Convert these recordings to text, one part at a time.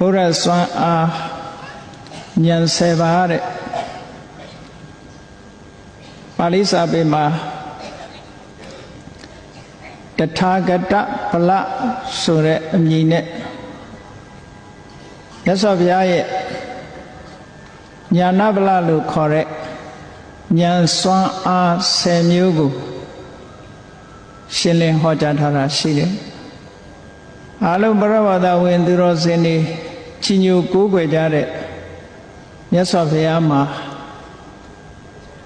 ဘုရားစွမ်းအားဉာဏ်ဆယ်ပါးတဲ့ပါဠိစာပေမှာတထာဂတဗလဆိုတဲ့အမည်နဲ့မြတ်စွာဘုရားရဲ့ညာနာဗလလို့ခေါ်တဲ့ဉာဏ်စွမ်းအား10မျိုးကိုရှင်းလင်းဟောကြားထားတာရှိတယ်။အလုံးပရဝဒဝင်သူတော်စင်တွေ ချီညိုကိုးကွယ်ကြတဲ့မြတ်စွာဘုရားမှာ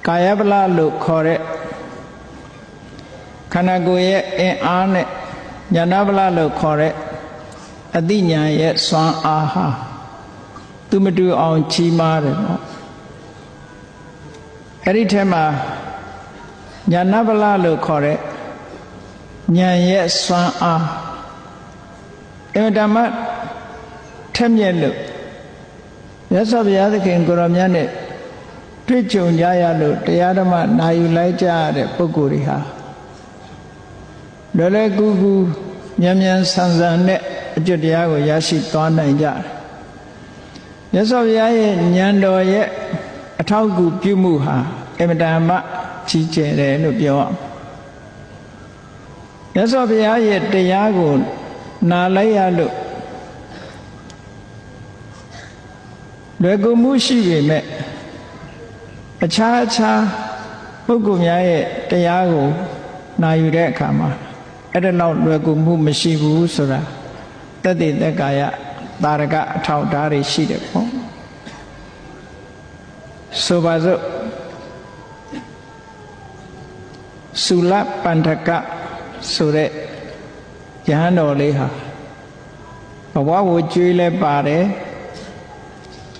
ကာယဗလလို့ခေါ်တဲ့ခန္ဓာကိုယ်ရဲ့အင်အားနဲ့ညာနာဗလလို့ခေါ်တဲ့အတိညာရဲ့စွမ်းအားဟာသူမတူအောင်ချီးမားတယ်ပေါ့အဲ့ဒီထဲမှာညာနာဗလလို့ခေါ်တဲ့ဉာဏ်ရဲ့စွမ်းအားအင်မတန်မှ ထက်မြက်လို့ရသော်ဘုရားသခင်ကိုရောမြတ်နဲ့တွေ့ကြုံကြရလို့တရားဓမ္မနာယူလိုက်ကြရတဲ့ပုဂ္ဂိုလ်တွေဟာလွယ်လွယ်ကူကူမြန်မြန်ဆန်ဆန်နဲ့အကျွတ်တရားကိုရရှိသွားနိုင်ကြတယ်။မြတ်စွာဘုရားရဲ့ဉာဏ်တော်ရဲ့အထောက်အကူပြုမှုဟာအမတန်မှကြီးကျယ်တယ်လို့ပြောရအောင်မြတ်စွာဘုရားရဲ့တရားကိုနာလိုက်ရလို့ လွယ်ကူမှုရှိပေမဲ့အခြားအခြားပုဂ္ဂိုလ်များရဲ့တရားကိုနာယူတဲ့အခါမှာအဲ့ဒါတော့လွယ်ကူမှုမရှိဘူးဆိုတာတတ္တိတက္ကာယတာရကအထောက်ဓာတ်တွေရှိတယ်ပေါ့ဆိုပါစို့သုလပန္ထကဆိုတဲ့ယဟန်တော်လေးဟာဘဝကိုကျွေးလဲပါတယ်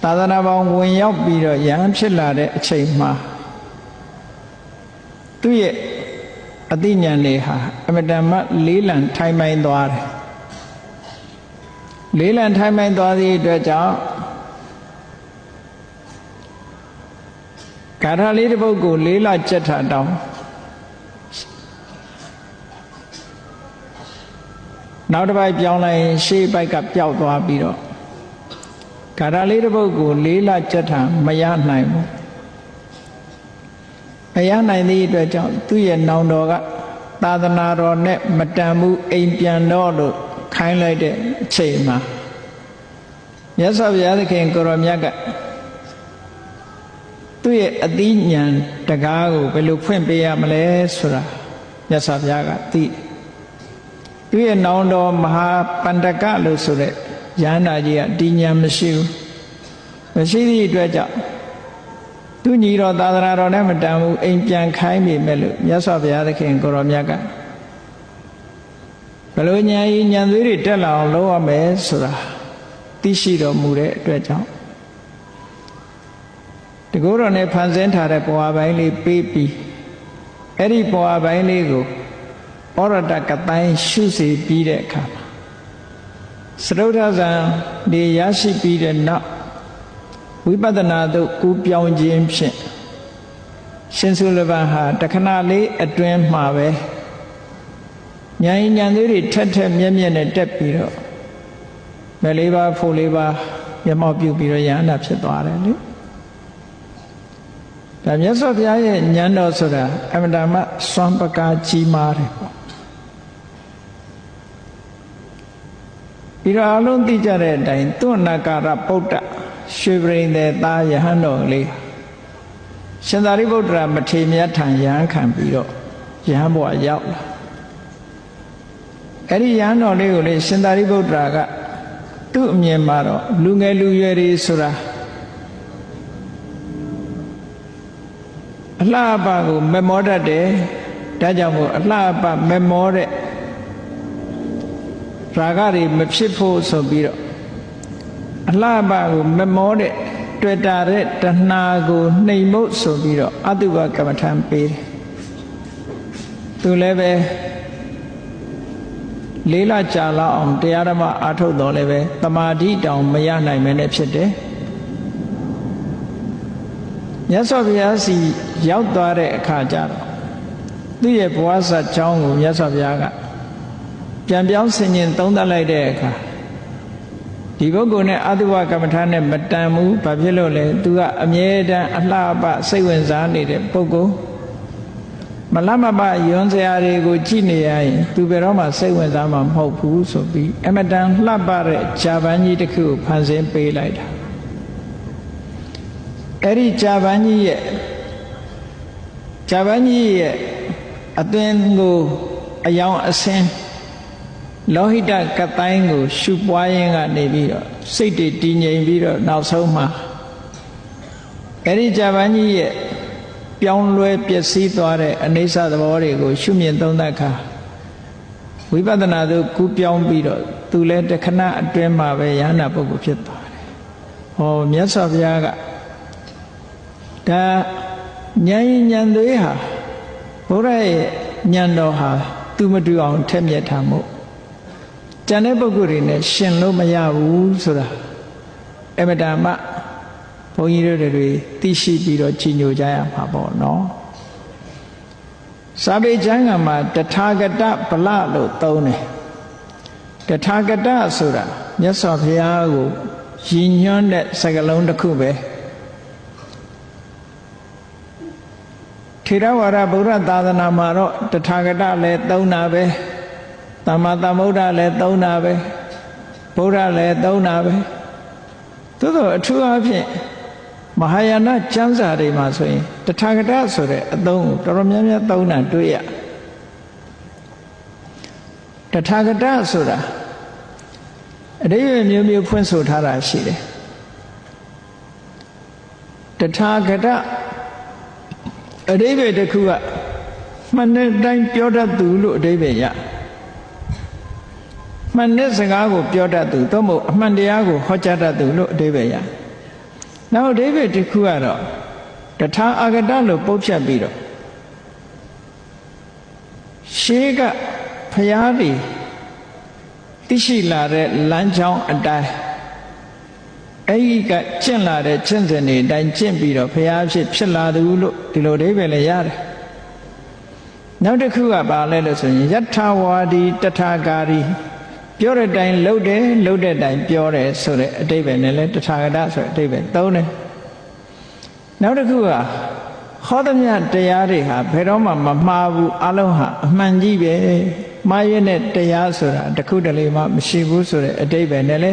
သာသနာပေါင်းဝင်ရောက်ပြီးတော့ယဟန်ဖြစ်လာတဲ့အချိန်မှာသူ့ရဲ့အသိဉာဏ်တွေဟာအမတန်မှလေးလံထိုင်မိုင်းသွားတယ်လေးလံထိုင်မိုင်းသွားသည့်အတွက်ကြောင့်ကာထလေးတစ်ပုဒ်ကိုလေးလကြက်ထတောင်းနောက်တစ်ပိုက်ပြောင်းလိုက်ရင်ရှေ့ပိုက်ကပျောက်သွားပြီးတော့ ကာရလေးတစ်ပုဒ်ကိုလေးလကြက်ထမရနိုင်ဘူးမရနိုင်သည့်အတွက်ကြောင့်သူ့ရဲ့နောင်တော်ကသာသနာတော်နဲ့မတန်မှုအိမ်ပြန်တော့လို့ခိုင်းလိုက်တဲ့အချိန်မှာမြတ်စွာဘုရားသခင်ကိုရောမြတ်ကသူ့ရဲ့အသိဉာဏ်တကားကိုဘယ်လိုဖွင့်ပေးရမလဲဆိုတာမြတ်စွာဘုရားကသိသူ့ရဲ့နောင်တော်မဟာပန္တကလို့ဆိုတဲ့ ရဟန္တာကြီးကတည်ဉာဏ်မရှိဘူးမရှိသည့်အတွက်ကြောင့်သူညီတော်သာသနာတော်နဲ့မတန်ဘူးအိမ်ပြန်ခိုင်းပြီမဲ့လို့မြတ်စွာဘုရားသခင်ကိုရောမြတ်ကဘယ်လိုဉာဏ်ကြီးဉာဏ်သွေးတွေတက်လာအောင်လုပ်ရမယ်ဆိုတာသိရှိတော်မူတဲ့အတွက်ကြောင့်တကူတော်နဲ့ဖန်ဆင်းထားတဲ့ဘဝပိုင်းလေးပေးပြီးအဲ့ဒီဘဝပိုင်းလေးကိုဩရတကတိုင်းရှုစီပြီးတဲ့အခါမှာ သရုဒ္ဓဇံဒီရရှိပြီးတဲ့နောက်ဝိပဿနာသို့ကူးပြောင်းခြင်းဖြင့်ရှင်စုလဘဟာတခဏလေးအတွင်းမှာပဲဉာဏ်ဉာဏ်သေးတွေထက်ထက်မြက်မြက်နဲ့တက်ပြီးတော့မယ်လေးပါဖို့လေးပါမျက်မှောက်ပြုပြီးတော့ယန္တာဖြစ်သွားတယ်လေဒါမြတ်စွာဘုရားရဲ့ဉာဏ်တော်ဆိုတာအမှန်တမ်းစွမ်းပကားကြီးမားတယ်ပေါ့ ပြီးတော့အလုံးသိကြတဲ့အတိုင်းသွဏကာရပုဒ္ဒရွှေပရိသေသားယဟန်တော်လေးရှင်သာရိပုတ္တရာမထေမြတ်ထံယဟန်ခံပြီးတော့ယဟန်ဘဝရောက်လာအဲ့ဒီယဟန်တော်လေးကိုလေရှင်သာရိပုတ္တရာကသူ့အမြင်မှာတော့လူငယ်လူရွယ်တွေဆိုတာအလှအပကိုမမောတတ်တယ်ဒါကြောင့်မို့အလှအပမမောတဲ့ ရာဂတွေမဖြစ်ဖို့ဆိုပြီးတော့အလှပကိုမမောတဲ့တွေ့တာတဲ့တဏှာကိုနှိမ်မို့ဆိုပြီးတော့အတုပကမ္မထံပေးတယ်သူလည်းပဲလေးလကြာလောက်အောင်တရားဓမ္မအားထုတ်တော်လည်းပဲတမာတိတောင်မရနိုင်မဲနဲ့ဖြစ်တယ်မြတ်စွာဘုရားစီရောက်သွားတဲ့အခါကျတော့သူ့ရဲ့ဘဝဇာတ်ကြောင်းကိုမြတ်စွာဘုရားက ပြန်ပြောင်းဆင်ញင်သုံးသပ်လိုက်တဲ့အခါယဒီပုဂ္ဂိုလ်နဲ့အတုဝကမ္မထာနဲ့မတန်ဘူးဘာဖြစ်လို့လဲသူကအမြဲတမ်းအလှပစိတ်ဝင်စားနေတဲ့ပုဂ္ဂိုလ်မလမပယွန်းစရာတွေကိုကြည့်နေရရင်သူဘယ်တော့မှစိတ်ဝင်စားမှာမဟုတ်ဘူးဆိုပြီးအမတန်လှပတဲ့ဂျာပန်ကြီးတစ်ခုကိုဖန်ဆင်းပေးလိုက်တာအဲ့ဒီဂျာပန်ကြီးရဲ့ဂျာပန်ကြီးရဲ့အသွင်ကိုအယောင်အစင်း လောဟိတကတိုင်းကို ရှုပွားရင်းကနေပြီးတော့စိတ်တွေတည်ငြိမ်ပြီးတော့နောက်ဆုံးမှာအဲ့ဒီဂျာပန်ကြီးရဲ့ပြောင်းလဲပျက်စီးသွားတဲ့အနေဆသဘောတွေကို ရှုမြင်သုံးသပ်ခါဝိပဿနာသို့ကူးပြောင်းပြီးတော့သူလည်းတခဏအတွင်းမှာပဲယန္နာပုဂ္ဂိုလ်ဖြစ်သွားတယ်။ဟောမြတ်စွာဘုရားကဒါဉာဏ်ဉာဏ်သွေးဟာဘုရားရဲ့ဉာဏ်တော်ဟာသူမတူအောင်ထက်မြက်ထားမှု ကျန်တဲ့ပုဂ္ဂိုလ်တွေနဲ့ရှင်လို့မရဘူးဆိုတာအမတန်မှဘုန်းကြီးတို့တွေသိရှိပြီးတော့ကြီးညိုကြရမှာပေါ့နော်စာပေကျမ်းကမှာတထာဂတဗလလို့သုံးတယ်တထာဂတဆိုတာမြတ်စွာဘုရားကိုရည်ညွှန်းတဲ့စကားလုံးတစ်ခုပဲထေရဝါဒဗုဒ္ဓသာသနာမှာတော့တထာဂတလည်းသုံးတာပဲ သမ္မာသမ္ဗုဒ္ဓလည်းသုံးတာပဲဗုဒ္ဓလည်းသုံးတာပဲသို့သောအထူးအားဖြင့်မဟာယာနကျမ်းစာတွေမှာဆိုရင်တထာဂတဆိုတဲ့အသုံးကိုတော်တော်များများသုံးတာတွေ့ရတထာဂတဆိုတာအတိအကျမျိုးမျိုးဖွင့်ဆိုထားတာရှိတယ်တထာဂတအတိပ္ပယ်တစ်ခုကမှန်တဲ့တိုင်းပြောတတ်သူလို့အတိပ္ပယ်ရ မှန်တဲ့စကားကိုပြောတတ်သူသို့မဟုတ်အမှန်တရားကိုဟောကြားတတ်သူလို့အတိပ္ပယ်ရနောက်အတိပ္ပယ်တစ်ခုကတော့တထာအာဂတလို့ပုတ်ဖြတ်ပြီးတော့ရှေးကဖျားတွေသိရှိလာတဲ့လမ်းကြောင်းအတိုင်းအဲ့ဒီကကျင့်လာတဲ့ကျင့်စဉ်တွေအတိုင်းကျင့်ပြီးတော့ဖျားဖြစ်ဖြစ်လာသူလို့ဒီလိုအိဗယ်လည်းရတယ်နောက်တစ်ခုကဘာလဲလို့ဆိုရင်ယထာဝါဒီတထာကာရီ ပြောတဲ့အတိုင်းလှုပ်တယ်လှုပ်တဲ့အတိုင်းပြောတယ်ဆိုတဲ့အတိပ္ပယ်နဲ့လဲတထာဂတဆိုတဲ့အတိပ္ပယ်သုံးတယ်နောက်တစ်ခုကဟောသမျှတရားတွေဟာဘယ်တော့မှမမှားဘူးအလုံးဟာအမှန်ကြီးပဲမှားရတဲ့တရားဆိုတာတခုတလေမှမရှိဘူးဆိုတဲ့အတိပ္ပယ်နဲ့လဲ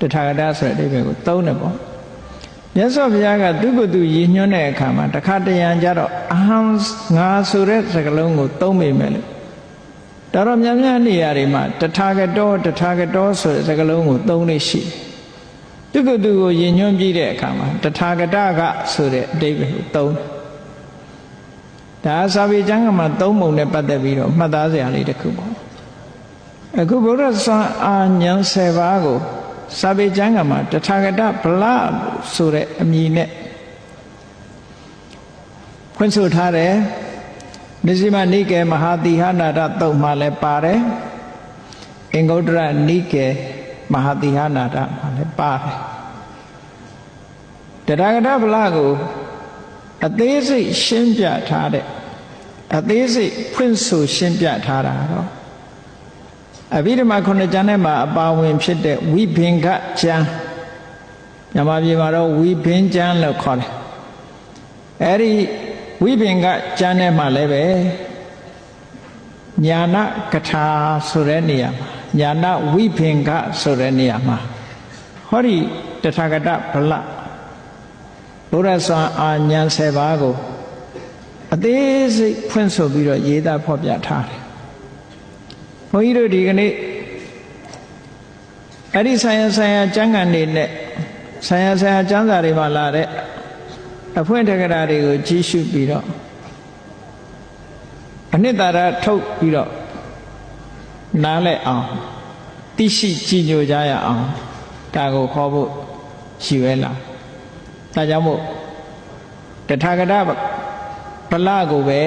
တထာဂတဆိုတဲ့အတိပ္ပယ်ကိုသုံးတယ်ပေါ့မြတ်စွာဘုရားကသူ့ကိုယ်သူရည်ညွှန်းတဲ့အခါမှာတခါတရံကြတော့အဟံငါဆိုတဲ့စကားလုံးကိုသုံးမိမယ်လို့ တော်တော်များများနေရာတွေမှာတထာဂတောတထာဂတောဆိုတဲ့စကားလုံးကိုသုံးလို့ရှိတယ်သူကသူကိုယဉ်ညွှန်းပြီးတဲ့အခါမှာတထာဂတကဆိုတဲ့အတိတ်ကိုသုံးဒါသာဝေကျမ်းကမှာသုံးပုံနဲ့ပတ်သက်ပြီးတော့မှတ်သားစရာလေးတစ်ခုပေါ့အခုဘုရားဆွမ်းအာဉာဏ်7ပါးကိုစာပေကျမ်းကမှာတထာဂတဗလဆိုတဲ့အမည်နဲ့ဖွင့်ဆိုထားတယ် မဇ္ဈိမနိကေမဟာတိဟနာရတုတ်မှာလည်းပါတယ်အင်္ဂုတ္တရနိကေမဟာတိဟနာရမှာလည်းပါတယ်တရားကတဗလကိုအသေးစိတ်ရှင်းပြထားတဲ့အသေးစိတ်ဖွင့်ဆိုရှင်းပြထားတာတော့အဘိဓမ္မာခုနှစ်ကျမ်းထဲမှာအပါဝင်ဖြစ်တဲ့ဝိဘင်္ဂကျမ်းမြန်မာပြည်မှာတော့ဝိဘင်ကျမ်းလို့ခေါ်တယ်အဲ့ဒီ ဝိပင်ကကျမ်းထဲမှာလည်းပဲညာနာကထာဆိုတဲ့နေရာမှာညာနာဝိပင်ကဆိုတဲ့နေရာမှာဟောဒီတထာဂတဗလဘုရားဆွမ်းအာညာ7ပါးကိုအသေးစိတ်ဖွင့်ဆိုပြီးတော့ရေးသားဖော်ပြထားတယ်ဘုန်းကြီးတို့ဒီကနေ့အဲ့ဒီဆိုင်ရဆိုင်ရကျမ်းဂန်တွေနဲ့ဆိုင်ရဆိုင်ရကျမ်းစာတွေမှာလာတဲ့ အဖွင့်တက္ကရာတွေကိုကြီးရှုပြီးတော့အနှစ်သာရထုတ်ပြီးတော့နားလဲအောင်သိရှိကြည်ညိုကြရအောင်ဒါကိုခေါ်ဖို့ရှိဝဲလာဒါကြောင့်မို့တထာဂတဗလကိုပဲ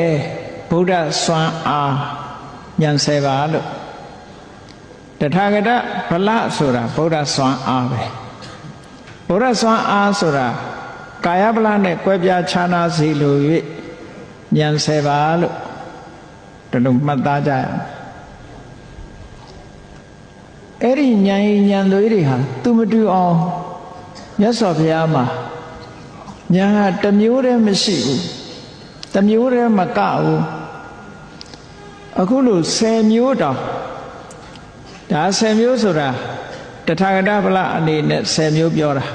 ဗုဒ္ဓစွမ်းအားဉာဏ်ဆယ်ပါလို့တထာဂတဗလဆိုတာဗုဒ္ဓစွမ်းအားပဲဗုဒ္ဓစွမ်းအားဆိုတာ ကာယပလနဲ့ကွဲပြားခြားနာစီလို၍ဉာဏ်ဆယ်ပါလို့ဒီလိုမှတ်သားကြရအောင်အဲ့ဒီဉာဏ်ဉာဏ်သွေးတွေဟာသူမတူအောင်မြတ်စွာဘုရားမှာဉာဏ်ဟာတစ်မျိုးတည်းမရှိဘူးတစ်မျိုးတည်းမကဘူးအခုလို့10မျိုးတောင်ဒါ10မျိုးဆိုတာတထာဂတဗလအနေနဲ့10မျိုးပြောတာ